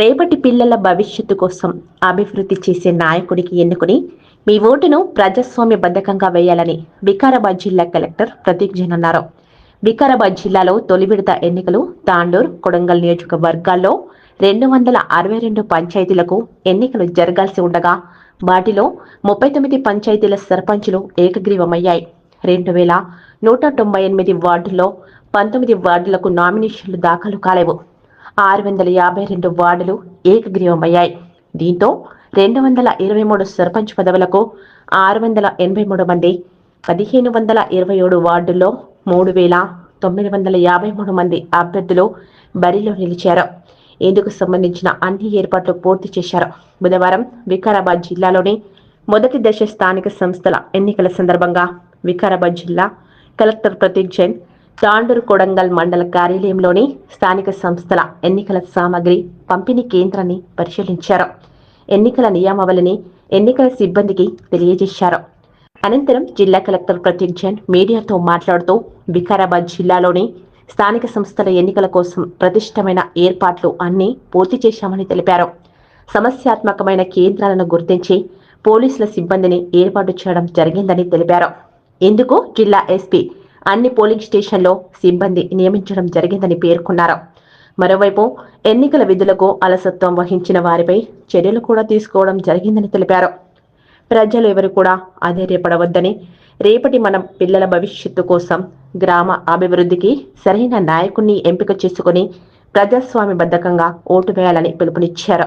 రేపటి పిల్లల భవిష్యత్తు కోసం అభివృద్ధి చేసే నాయకుడికి ఎన్నుకుని మీ ఓటును ప్రజాస్వామ్య బద్ధకంగా వేయాలని వికారాబాద్ జిల్లా కలెక్టర్ ప్రతీక్ జన్ అన్నారు. వికారాబాద్ జిల్లాలో తొలి విడత ఎన్నికలు తాండూర్ కొడంగల్ నియోజకవర్గాల్లో రెండు వందల అరవై రెండు పంచాయతీలకు ఎన్నికలు జరగాల్సి ఉండగా వాటిలో ముప్పై తొమ్మిది పంచాయతీల సర్పంచులు ఏకగ్రీవమయ్యాయి. రెండు వేల నూట తొంభై ఎనిమిది వార్డుల్లో పంతొమ్మిది వార్డులకు నామినేషన్లు దాఖలు కాలేవు. ఆరు వందల యాభై రెండు వార్డులు ఏకగ్రీవమయ్యాయి. దీంతో రెండు వందల ఇరవై మూడు సర్పంచ్ పదవులకు ఆరు వందల ఎనభై మూడు మంది పదిహేను వందల ఇరవై ఏడు వార్డుల్లో మూడు వేల తొమ్మిది వందల యాభై మూడు మంది అభ్యర్థులు బరిలో నిలిచారు. ఇందుకు సంబంధించిన అన్ని ఏర్పాట్లు పూర్తి చేశారు. బుధవారం వికారాబాద్ జిల్లాలోని మొదటి దశ స్థానిక సంస్థల ఎన్నికల సందర్భంగా వికారాబాద్ జిల్లా కలెక్టర్ ప్రతీక్ జైన్ తాండూరు కొడంగల్ మండల కార్యాలయంలోని స్థానిక సంస్థల ఎన్నికల సామగ్రి పంపిణీ కేంద్రాన్ని పరిశీలించారు. ఎన్నికల నియమావళిని ఎన్నికల సిబ్బందికి తెలియజేశారు. అనంతరం జిల్లా కలెక్టర్ ప్రతీక్ జైన్ మీడియాతో మాట్లాడుతూ వికారాబాద్ జిల్లాలోని స్థానిక సంస్థల ఎన్నికల కోసం ప్రతిష్టమైన ఏర్పాట్లు అన్ని పూర్తి చేశామని తెలిపారు. సమస్యాత్మకమైన కేంద్రాలను గుర్తించి పోలీసుల సిబ్బందిని ఏర్పాటు చేయడం జరిగిందని తెలిపారు. ఇందుకు జిల్లా ఎస్పీ అన్ని పోలింగ్ స్టేషన్లో సిబ్బంది నియమించడం జరిగిందని పేర్కొన్నారు. మరోవైపు ఎన్నికల విధులకు అలసత్వం వహించిన వారిపై చర్యలు కూడా తీసుకోవడం జరిగిందని తెలిపారు. ప్రజలు ఎవరు కూడా అధైర్యపడవద్దని రేపటి మన పిల్లల భవిష్యత్తు కోసం గ్రామ అభివృద్ధికి సరైన నాయకుణ్ణి ఎంపిక చేసుకుని ప్రజాస్వామ్యబద్ధకంగా ఓటు వేయాలని పిలుపునిచ్చారు.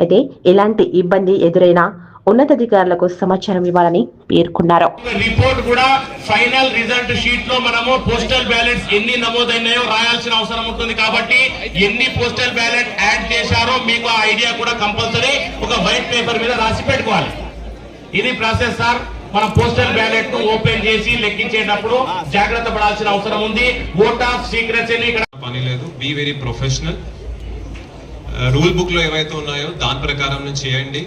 అయితే ఎలాంటి ఇబ్బంది ఎదురైనా ఉన్నతాధికారులకు సమాచారం ఇవ్వాలని పేర్కొన్నారు. రిపోర్ట్ కూడా ఫైనల్ రిజల్ట్ షీట్లో మనము పోస్టల్ బ్యాలెట్స్ ఎన్ని నమోదైనాయో రాయాల్సిన అవసరం ఉంటుంది కాబట్టి ఎన్ని పోస్టల్ బ్యాలెట్ యాడ్ చేశారో మీకు ఆ ఐడియా కూడా కంపల్సరీ ఒక వైట్ పేపర్ మీద రాసి పెట్టుకోవాలి. ఇది ప్రాసెస్ సార్ మనం పోస్టల్ బ్యాలెట్ను ఓపెన్ చేసి లెక్కించేటప్పుడు జాగ్రత్త పడాల్సిన అవసరం ఉంది. ఓట్ ఆఫ్ సీక్రెట్స్ ఇక్కడ పని లేదు. బీ వెరీ ప్రొఫెషనల్ రూల్ బుక్లో ఏవైతే ఉన్నాయో దాని ప్రకారం చేయండి.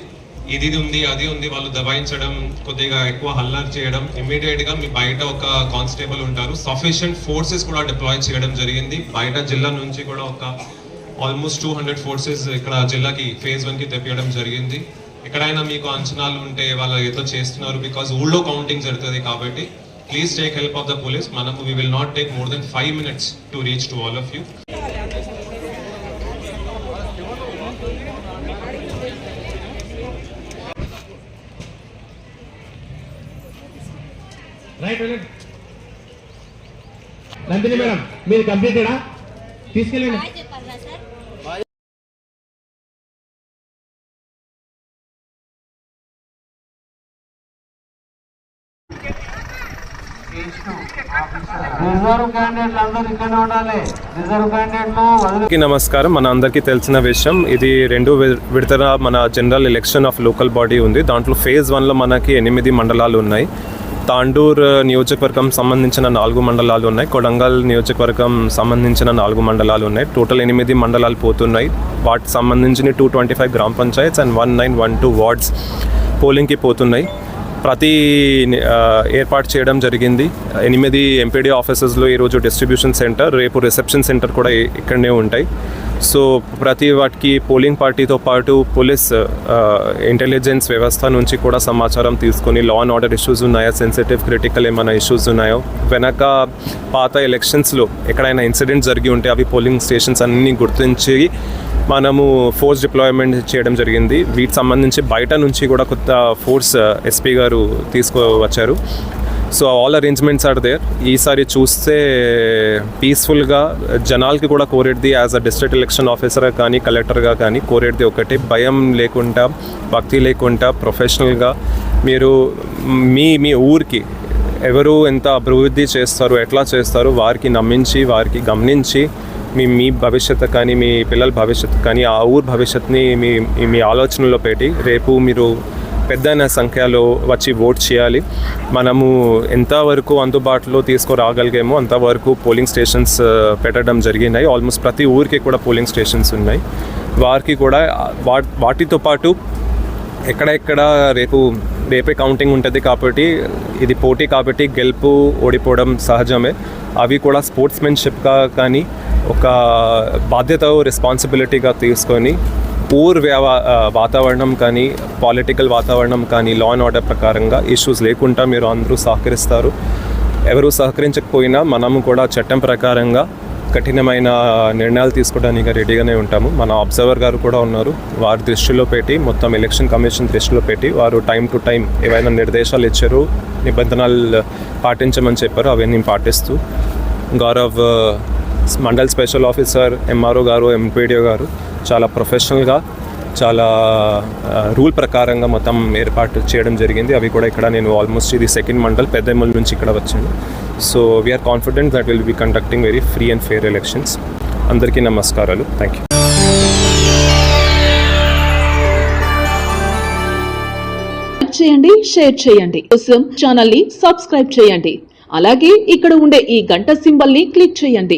ఇది ఇది ఉంది అది ఉంది వాళ్ళు దబాయించడం కొద్దిగా ఎక్కువ హల్లార్ చేయడం ఇమీడియట్గా మీ బయట ఒక కానిస్టేబుల్ ఉంటారు. సఫిషియంట్ ఫోర్సెస్ కూడా డిప్లాయ్ చేయడం జరిగింది. బయట జిల్లా నుంచి కూడా ఒక ఆల్మోస్ట్ టూ హండ్రెడ్ ఫోర్సెస్ ఇక్కడ జిల్లాకి ఫేజ్ వన్కి తెప్పియడం జరిగింది. ఎక్కడైనా మీకు అంచనాలు ఉంటే వాళ్ళు ఏదో చేస్తున్నారు బికాస్ ఊళ్ళో కౌంటింగ్ జరుగుతుంది కాబట్టి please take help of the police మనము we will not take more then five minutes to reach to all of you right Nandini madam మీరు కంప్లీటెడా తీసుకెళ్ళండి. నమస్కారం. మన అందరికీ తెలిసిన విషయం ఇది రెండు వి- విడతల మన general election of local body ఉంది. దాంట్లో ఫేజ్ వన్లో మనకి ఎనిమిది మండలాలు ఉన్నాయి. తాండూర్ నియోజకవర్గం సంబంధించిన నాలుగు మండలాలు ఉన్నాయి. కొడంగల్ నియోజకవర్గం సంబంధించిన నాలుగు మండలాలు ఉన్నాయి. టోటల్ ఎనిమిది మండలాలు పోతున్నాయి. వాటికి సంబంధించిన టూ ట్వంటీ ఫైవ్ గ్రామ panchayats and one nine one two wards పోలింగ్కి పోతున్నాయి. ప్రతి ఏర్పాటు చేయడం జరిగింది. ఎనిమిది ఎంపీడీ ఆఫీసెస్లో ఈరోజు డిస్ట్రిబ్యూషన్ సెంటర్ రేపు రిసెప్షన్ సెంటర్ కూడా ఇక్కడనే ఉంటాయి. సో ప్రతి వాటికి పోలింగ్ పార్టీతో పాటు పోలీస్ ఇంటెలిజెన్స్ వ్యవస్థ నుంచి కూడా సమాచారం తీసుకొని లా అండ్ ఆర్డర్ ఇష్యూస్ ఉన్నాయా సెన్సిటివ్ క్రిటికల్ ఏమైనా ఇష్యూస్ ఉన్నాయో వెనక పాత ఎలక్షన్స్లో ఎక్కడైనా ఇన్సిడెంట్ జరిగి ఉంటే అవి పోలింగ్ స్టేషన్స్ అన్నీ గుర్తించి మనము ఫోర్స్ డిప్లాయ్మెంట్ చేయడం జరిగింది. వీటికి సంబంధించి బయట నుంచి కూడా కొత్త ఫోర్స్ ఎస్పీ గారు తీసుకువచ్చారు. So all arrangements are there ఈసారి చూస్తే పీస్ఫుల్గా జనాలకి కూడా కోరేటిది యాజ్ అ డిస్ట్రిక్ట్ ఎలక్షన్ ఆఫీసర్గా కానీ కలెక్టర్గా కానీ కోరేటిది ఒకటి. భయం లేకుండా భక్తి లేకుండా ప్రొఫెషనల్గా మీరు మీ మీ ఊరికి ఎవరు ఎంత అభివృద్ధి చేస్తారు ఎట్లా చేస్తారు వారికి నమ్మించి వారికి గమనించి మీ మీ భవిష్యత్తు కానీ మీ పిల్లల భవిష్యత్తు కానీ ఆ ఊరు భవిష్యత్తుని మీ మీ ఆలోచనలో పెట్టి రేపు మీరు పెద్ద సంఖ్యలో వచ్చి ఓట్ చేయాలి. మనము ఎంతవరకు అందుబాటులో తీసుకురాగలిగామో అంతవరకు పోలింగ్ స్టేషన్స్ పెట్టడం జరిగినాయి. ఆల్మోస్ట్ ప్రతి ఊరికి కూడా పోలింగ్ స్టేషన్స్ ఉన్నాయి. వారికి కూడా వా వాటితో పాటు ఎక్కడెక్కడ రేపు రేపే కౌంటింగ్ ఉంటుంది కాబట్టి ఇది పోటీ కాబట్టి గెలుపు ఓడిపోవడం సహజమే. అవి కూడా స్పోర్ట్స్మెన్షిప్గా కానీ ఒక బాధ్యత రెస్పాన్సిబిలిటీగా తీసుకొని పూర్ వాతావరణం కానీ పాలిటికల్ వాతావరణం కానీ లా అండ్ ఆర్డర్ ప్రకారంగా ఇష్యూస్ లేకుండా మీరు అందరూ సహకరిస్తారు. ఎవరు సహకరించకపోయినా మనము కూడా చట్టం ప్రకారంగా కఠినమైన నిర్ణయాలు తీసుకోవడానికి రెడీగానే ఉంటాము. మన అబ్జర్వర్ గారు కూడా ఉన్నారు. వారి దృష్టిలో పెట్టి మొత్తం ఎలక్షన్ కమిషన్ దృష్టిలో పెట్టి వారు టైం టు టైం ఏవైనా నిర్దేశాలు ఇచ్చారు నిబంధనలు పాటించమని చెప్పారు అవన్నీ పాటిస్తూ. గౌరవ్ మండల్ స్పెషల్ ఆఫీసర్ ఎంఆర్ఓ గారు ఎంపీడీఓ గారు చాలా ప్రొఫెషనల్గా చాలా రూల్ ప్రకారంగా మొత్తం ఏర్పాటు చేయడం జరిగింది. అవి కూడా ఇక్కడ నేను ఆల్మోస్ట్ ఇది సెకండ్ మండల్ పెద్దెమ్మల నుంచి ఇక్కడ వచ్చాను. So we are confident that will be conducting very free and fair elections అందరికీ నమస్కారాలు. థ్యాంక్ యూ చేయండి షేర్ చేయండి. కోసం ఛానల్ని సబ్స్క్రైబ్ చేయండి. అలాగే ఇక్కడ ఉండే ఈ గంట సింబల్ని క్లిక్ చేయండి.